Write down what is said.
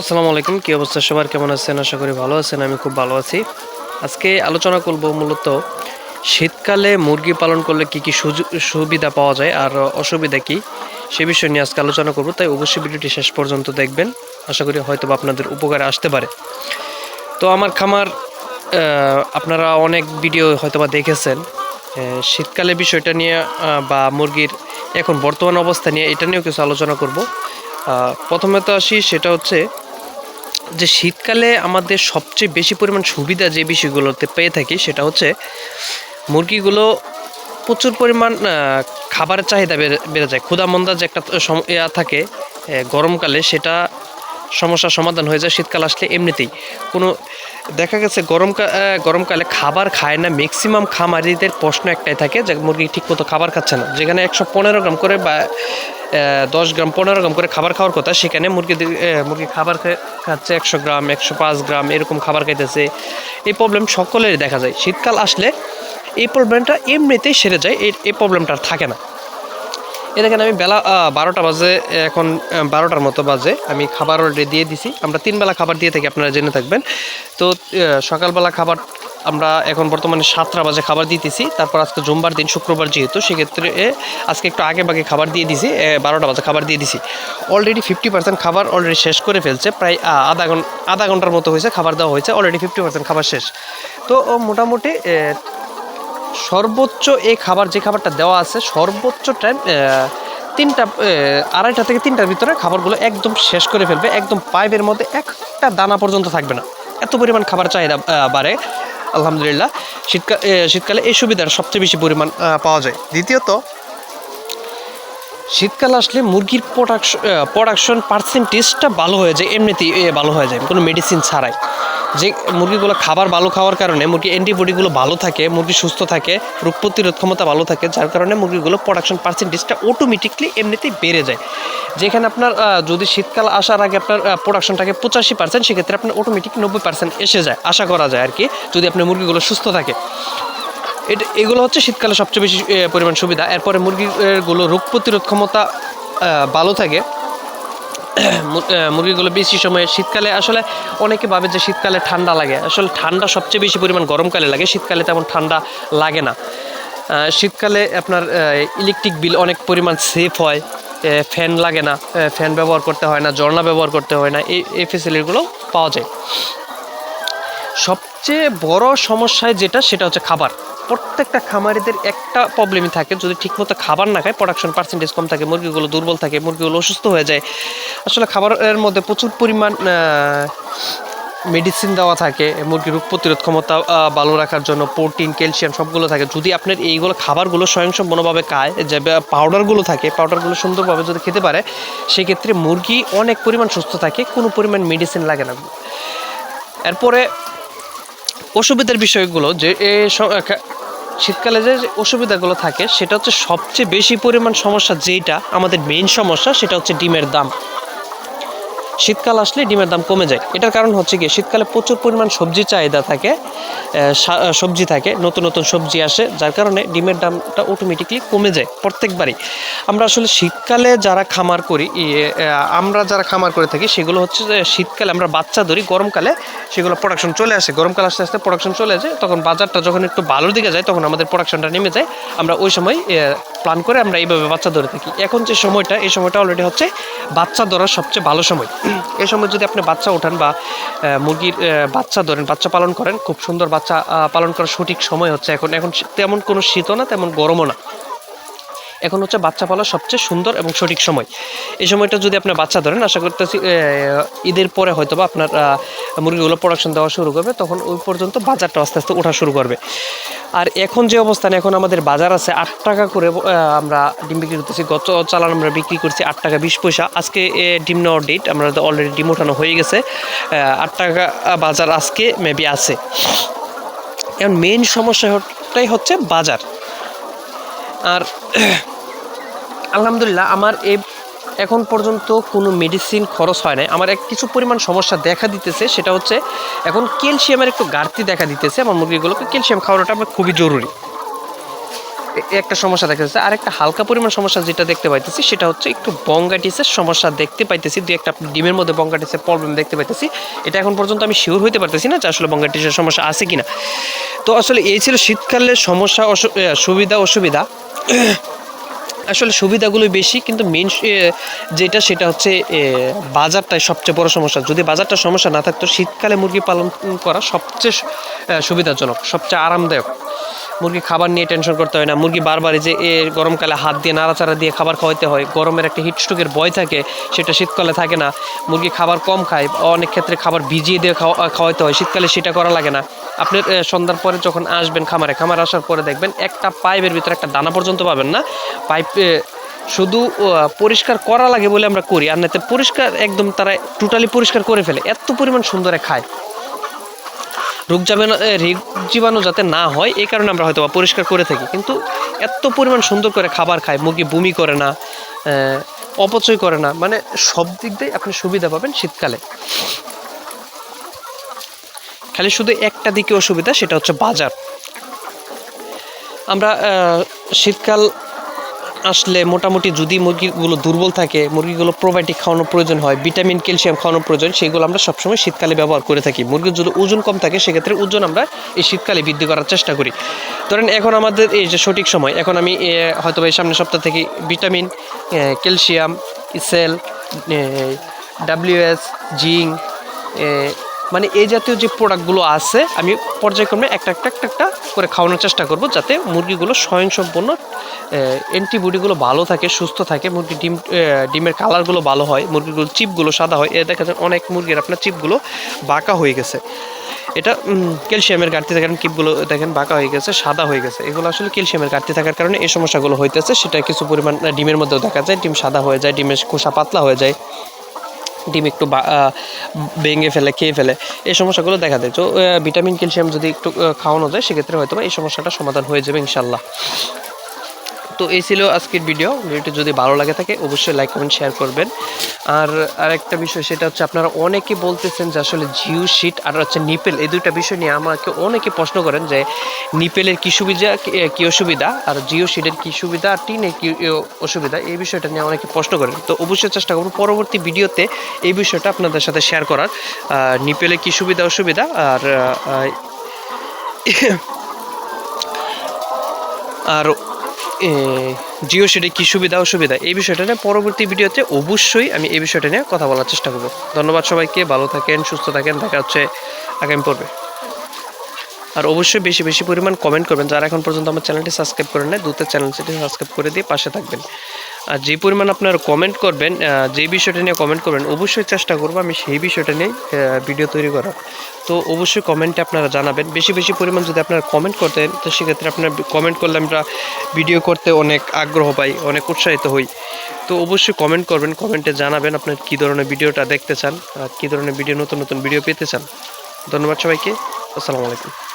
আসসালামু আলাইকুম, কী অবস্থা? সবার কেমন আছেন? আশা করি ভালো আছেন, আমি খুব ভালো আছি। আজকে আলোচনা করব মূলত শীতকালে মুরগি পালন করলে কি কি সুবিধা পাওয়া যায় আর অসুবিধা কি সে বিষয় নিয়ে আজকে আলোচনা করব, তাই অবশ্যই ভিডিওটি শেষ পর্যন্ত দেখবেন। আশা করি হয়তো আপনাদের উপকারে আসতে পারে। তো আমার খামার আপনারা অনেক ভিডিও হয়তো বা দেখেছেন। শীতকালে বিষয়টা নিয়ে বা মুরগির এখন বর্তমান অবস্থা নিয়ে, এটা নিয়েও কিছু আলোচনা করব। প্রথমে তো আসি, সেটা হচ্ছে যে শীতকালে আমাদের সবচেয়ে বেশি পরিমাণ সুবিধা যে বিষয়গুলোতে পেয়ে থাকি, সেটা হচ্ছে মুরগিগুলো প্রচুর পরিমাণ খাবারের চাহিদা বেড়ে যায়। ক্ষুধামন্দা যে একটা ইয়া থাকে গরমকালে, সেটা সমস্যার সমাধান হয়ে যায়, শীতকাল আসলে এমনিতেই। কোনো, দেখা গেছে গরমকাল গরমকালে খাবার খায় না ম্যাক্সিমাম খামারিদের প্রশ্ন একটাই থাকে যে মুরগি ঠিকমতো খাবার খাচ্ছে না। যেখানে একশো পনেরো গ্রাম করে বা দশ গ্রাম, পনেরো গ্রাম করে খাবার খাওয়ার কথা, সেখানে মুরগি মুরগি খাবার খাচ্ছে একশো গ্রাম, একশো পাঁচ গ্রাম, এরকম খাবার খাইতেছে। এই প্রবলেম সকলেরই দেখা যায়। শীতকাল আসলে এই প্রবলেমটা এমনিতেই সেরে যায় এই প্রবলেমটা আর থাকে না। এ দেখেন, আমি বেলা বারোটা বাজে, এখন বারোটার মতো বাজে। আমি খাবার অলরেডি দিয়ে দিছি। আমরা তিনবেলা খাবার দিয়ে থাকি, আপনারা জেনে থাকবেন। তো সকালবেলা খাবার আমরা এখন বর্তমানে সাতটা বাজে খাবার দিতেছি। তারপর আজকে জুমবার দিন, শুক্রবার যেহেতু, সেক্ষেত্রে আজকে একটু আগে বাগে খাবার দিয়ে দিছি। বারোটা বাজে খাবার দিয়ে দিছি। অলরেডি ফিফটি পার্সেন্ট খাবার অলরেডি শেষ করে ফেলছে। প্রায় আধা ঘণ্টা আধা ঘণ্টার মতো হয়েছে, খাবার দেওয়া হয়েছে। অলরেডি ফিফটি পার্সেন্ট খাবার শেষ। তো মোটামুটি সর্বোচ্চ এই খাবার, যে খাবারটা দেওয়া আছে, সর্বোচ্চ টাইম তিনটা আড়াইটা থেকে তিনটার ভিতরে খাবারগুলো একদম শেষ করে ফেলবে। একদম পাইপের মধ্যে একটা দানা পর্যন্ত থাকবে না। এত পরিমাণ খাবার চাহিদা বাড়ে। আলহামদুলিল্লাহ শীতকাল শীতকালে এই সুবিধার সবচেয়ে বেশি পরিমাণ পাওয়া যায়। দ্বিতীয়ত, শীতকাল আসলে মুরগির প্রোডাকশন প্রোডাকশন পার্সেন্টেজটা ভালো হয়ে যায়, এমনিতেই ভালো হয়ে যায়, কোনো মেডিসিন ছাড়াই। যে মুরগিগুলো খাবার ভালো খাওয়ার কারণে মুরগি অ্যান্টিবডিগুলো ভালো থাকে, মুরগি সুস্থ থাকে, রোগ প্রতিরোধ ক্ষমতা ভালো থাকে, যার কারণে মুরগিগুলো প্রোডাকশন পার্সেন্টেজটা অটোমেটিকলি এমনিতেই বেড়ে যায়। যেখানে আপনার যদি শীতকাল আসার আগে আপনার প্রোডাকশনটাকে পঁচাশি পার্সেন্ট সেক্ষেত্রে আপনার অটোমেটিক নব্বই পার্সেন্ট এসে যায়। আশা করা যায় আর কি যদি আপনার মুরগিগুলো সুস্থ থাকে। এটা, এগুলো হচ্ছে শীতকালে সবচেয়ে বেশি পরিমাণ সুবিধা। এরপরে মুরগিগুলো রোগ প্রতিরোধ ক্ষমতা ভালো থাকে। মুরগিগুলো বেশি সময় শীতকালে আসলে অনেকে ভাবে যে শীতকালে ঠান্ডা লাগে। আসলে ঠান্ডা সবচেয়ে বেশি পরিমাণ গরমকালে লাগে, শীতকালে তেমন ঠান্ডা লাগে না। শীতকালে আপনার ইলেকট্রিক বিল অনেক পরিমাণ সেফ হয় ফ্যান লাগে না ফ্যান ব্যবহার করতে হয় না, ঝর্ণা ব্যবহার করতে হয় না এই এই ফেসিলিটিগুলো পাওয়া যায়। সবচেয়ে বড় সমস্যায় যেটা, সেটা হচ্ছে খাবার। প্রত্যেকটা খামারিদের একটা প্রবলেমই থাকে, যদি ঠিকমতো খাবার না খায় প্রোডাকশন পার্সেন্টেজ কম থাকে, মুরগিগুলো দুর্বল থাকে, মুরগিগুলো অসুস্থ হয়ে যায়। আসলে খাবারের মধ্যে প্রচুর পরিমাণ মেডিসিন দেওয়া থাকে, মুরগির রোগ প্রতিরোধ ক্ষমতা ভালো রাখার জন্য প্রোটিন ক্যালসিয়াম সবগুলো থাকে। যদি আপনার এইগুলো খাবারগুলো স্বয়ংসম্পূর্ণভাবে খায়, যে পাউডারগুলো থাকে পাউডারগুলো সুন্দরভাবে যদি খেতে পারে, সেক্ষেত্রে মুরগি অনেক পরিমাণ সুস্থ থাকে, কোনো পরিমাণ মেডিসিন লাগে না। এরপরে অসুবিধার বিষয়গুলো যে এ শীতকালে যে অসুবিধাগুলো থাকে, সেটা হচ্ছে সবচেয়ে বেশি পরিমাণ সমস্যা যেটা আমাদের মেইন সমস্যা, সেটা হচ্ছে ডিমের দাম। শীতকাল আসলে ডিমের দাম কমে যায়। এটার কারণ হচ্ছে কি শীতকালে প্রচুর পরিমাণ সবজি চাহিদা থাকে সবজি থাকে, নতুন নতুন সবজি আসে, যার কারণে ডিমের দামটা অটোমেটিকলি কমে যায় প্রত্যেকবারই। আমরা আসলে শীতকালে যারা খামার করি আমরা যারা খামার করে থাকি, সেগুলো হচ্ছে যে শীতকালে আমরা বাচ্চা ধরি, গরমকালে সেগুলো প্রোডাকশন চলে আসে। গরমকাল আস্তে আস্তে প্রোডাকশন চলে যায়, তখন বাজারটা যখন একটু ভালোর দিকে যায়, তখন আমাদের প্রোডাকশনটা নেমে যায়। আমরা ওই সময় প্ল্যান করে আমরা এইভাবে বাচ্চা ধরে থাকি। এখন যে সময়টা, এই সময়টা অলরেডি হচ্ছে বাচ্চা ধরার সবচেয়ে ভালো সময়। এই সময় যদি আপনি বাচ্চা ওঠান বা মুরগির বাচ্চা ধরেন, বাচ্চা পালন করেন, খুব সুন্দর বাচ্চা পালন করার সঠিক সময় হচ্ছে এখন। এখন তেমন কোনো শীতও না, তেমন গরমও না। এখন হচ্ছে বাচ্চা পালার সবচেয়ে সুন্দর এবং সঠিক সময়। এই সময়টা যদি আপনি বাচ্চা ধরেন, আশা করতেছি ঈদের পরে হয়তো বা আপনার মুরগিগুলো প্রোডাকশন দেওয়া শুরু করবে, তখন ওই পর্যন্ত বাজারটা আস্তে আস্তে ওঠা শুরু করবে। আর এখন যে অবস্থানে, এখন আমাদের বাজার আছে আট টাকা করে আমরা ডিম বিক্রি করতেছি, গত চালান আমরা বিক্রি করছি আট টাকা বিশ পয়সা। আজকে ডিম নেওয়ার ডেট আমরা অলরেডি ডিম ওঠানো হয়ে গেছে। আট টাকা বাজার আজকে মেবি আছে। এখন মেইন সমস্যাটাই হচ্ছে বাজার। আর আলহামদুলিল্লাহ, আমার এ এখন পর্যন্ত কোনো মেডিসিন খরচ হয় নাই। আমার এক কিছু পরিমাণ সমস্যা দেখা দিতেছে, সেটা হচ্ছে এখন ক্যালসিয়ামের একটু ঘাটতি দেখা দিতেছে আমার মুরগিগুলোকে। ক্যালসিয়াম খাওয়ানোটা আমার খুবই জরুরি। একটা সমস্যা দেখা যাচ্ছে আর একটা হালকা পরিমাণ সমস্যা যেটা দেখতে পাইতেছি, সেটা হচ্ছে একটু বঙ্গাটিসের সমস্যা দেখতে পাইতেছি। দুই একটা ডিমের মধ্যে বঙ্গাটিসের প্রবলেম দেখতে পাইতেছি। এটা এখন পর্যন্ত আমি শিওর হইতে পারতেছি না যে আসলে বঙ্গাটিসের সমস্যা আছে কি না তো আসলে এই ছিল শীতকালের সমস্যা সুবিধা, অসুবিধা। আসলে সুবিধাগুলো বেশি, কিন্তু মেন যেটা সেটা হচ্ছে বাজারটাই সবচেয়ে বড় সমস্যা। যদি বাজারটা সমস্যা না থাকতো, শীতকালে মুরগি পালন করা সবচেয়ে সুবিধাজনক, সবচেয়ে আরামদায়ক। মুরগি খাবার নিয়ে টেনশন করতে হয় না। মুরগি বারবার যে এ গরমকালে হাত দিয়ে নাড়াচাড়া দিয়ে খাবার খাওয়াতে হয়, গরমের একটা হিটস্ট্রোকের ভয় থাকে, সেটা শীতকালে থাকে না। মুরগি খাবার কম খায়, অনেক ক্ষেত্রে খাবার ভিজিয়ে দিয়ে খাওয়া খাওয়াতে হয়, শীতকালে সেটা করা লাগে না। আপনি সন্ধ্যার পরে যখন আসবেন খামারে, খামার আসার পরে দেখবেন একটা পাইপের ভিতরে একটা দানা পর্যন্ত পাবেন না। পাইপ শুধু পরিষ্কার করা লাগে বলে আমরা করি, আর নাতে পরিষ্কার একদম তারা টোটালি পরিষ্কার করে ফেলে, এত পরিমাণ সুন্দরে খায়। রোগ রোগ জীবাণু যাতে না হয়, এই কারণে আমরা হয়তো পরিষ্কার করে থাকি। কিন্তু এত পরিমাণ সুন্দর করে খাবার খায়, মুরগি বমি করে না অপচয় করে না মানে সব দিক দিয়ে আপনি সুবিধা পাবেন শীতকালে। খালি শুধু একটা দিকে অসুবিধা, সেটা হচ্ছে বাজার। আমরা শীতকাল আসলে মোটামুটি যদি মুরগিগুলো দুর্বল থাকে, মুরগিগুলো প্রোবায়োটিক খাওয়ানোর প্রয়োজন হয় ভিটামিন ক্যালসিয়াম খাওয়ানোর প্রয়োজন, সেগুলো আমরা সবসময় শীতকালে ব্যবহার করে থাকি। মুরগির যদি ওজন কম থাকে, সেক্ষেত্রে ওজন আমরা এই শীতকালে বৃদ্ধি করার চেষ্টা করি। ধরেন এখন আমাদের এই যে সঠিক সময়, এখন আমি হয়তো এই সামনের সপ্তাহ থেকে ভিটামিন ক্যালসিয়াম ইসেল ডাব্লিউএস জিং মানে এই জাতীয় যে প্রোডাক্টগুলো আছে, আমি পর্যায়ক্রমে একটা একটা একটা একটা করে খাওয়ানোর চেষ্টা করব যাতে মুরগিগুলো স্বয়ংসম্পূর্ণ অ্যান্টিবডিগুলো ভালো থাকে, সুস্থ থাকে মুরগির ডিম ডিমের কালারগুলো ভালো হয়, মুরগিগুলো চিপগুলো সাদা হয়, এ দেখা যায় অনেক মুরগির আপনার চিপগুলো বাঁকা হয়ে গেছে। এটা ক্যালসিয়ামের ঘাটতি থাকার কিপগুলো দেখেন বাঁকা হয়ে গেছে, সাদা হয়ে গেছে, এগুলো আসলে ক্যালসিয়ামের ঘাটতি থাকার কারণে এই সমস্যাগুলো হইতেছে, সেটা কিছু পরিমাণ ডিমের মধ্যেও দেখা যায়, ডিম সাদা হয়ে যায়, ডিমের খোসা পাতলা হয়ে যায়। ডিম একটু ভেঙে ফেলে, খেয়ে ফেলে, এই সমস্যাগুলো দেখা দেয়। তো ভিটামিন, ক্যালসিয়াম যদি একটু খাওয়ানো যায়, সেক্ষেত্রে হয়তো এই সমস্যাটা সমাধান হয়ে যাবে ইনশাল্লাহ তো এই ছিল আজকের ভিডিও ভিডিওটি যদি ভালো লাগে থাকে অবশ্যই লাইক কমেন্ট শেয়ার করবেন। আর আরেকটা বিষয় সেটা হচ্ছে আপনারা অনেকে বলতেছেন যে আসলে জিও শিট আর হচ্ছে নিপেল এই দুইটা বিষয় নিয়ে আমাকে অনেকে প্রশ্ন করেন যে নিপেলের কী সুবিধা কি- অসুবিধা? আর জিও শিটের কী সুবিধা? আর টিনের কী অসুবিধা? এই বিষয়টা নিয়ে অনেকে প্রশ্ন করেন। তো অবশ্যই চেষ্টা করব পরবর্তী ভিডিওতে এই বিষয়টা আপনাদের সাথে শেয়ার করার। আহ, নিপেলে কী সুবিধা অসুবিধা? আর আর জিও সেটে কী সুবিধা, অসুবিধা? এই বিষয়টা নিয়ে পরবর্তী ভিডিওতে অবশ্যই আমি এই বিষয়টা নিয়ে কথা বলার চেষ্টা করব। ধন্যবাদ সবাইকে, ভালো থাকেন, সুস্থ থাকেন, দেখা হচ্ছে আগামী পর্বে। আর অবশ্যই বেশি বেশি পরিমাণ কমেন্ট করবেন। যারা এখন পর্যন্ত আমার চ্যানেলটি সাবস্ক্রাইব করেন না দুটো চ্যানেলটি সাবস্ক্রাইব করে দিয়ে পাশে থাকবেন। আর যে পরিমাণ আপনারা কমেন্ট করবেন যে বিষয়টা নিয়ে কমেন্ট করবেন, অবশ্যই চেষ্টা করব আমি সেই বিষয়টা নিয়ে ভিডিও তৈরি করার। তো অবশ্যই কমেন্টে আপনারা জানাবেন। বেশি বেশি পরিমাণ যদি আপনারা কমেন্ট করতেন, তো সেক্ষেত্রে আপনার কমেন্ট করলে আমরা ভিডিও করতে অনেক আগ্রহ পাই, অনেক উৎসাহিত হই। তো অবশ্যই কমেন্ট করবেন কমেন্টে জানাবেন আপনার কী ধরনের ভিডিওটা দেখতে চান, আর কী ধরনের ভিডিও নতুন নতুন ভিডিও পেতে চান। ধন্যবাদ সবাইকে। আসসালামু আলাইকুম।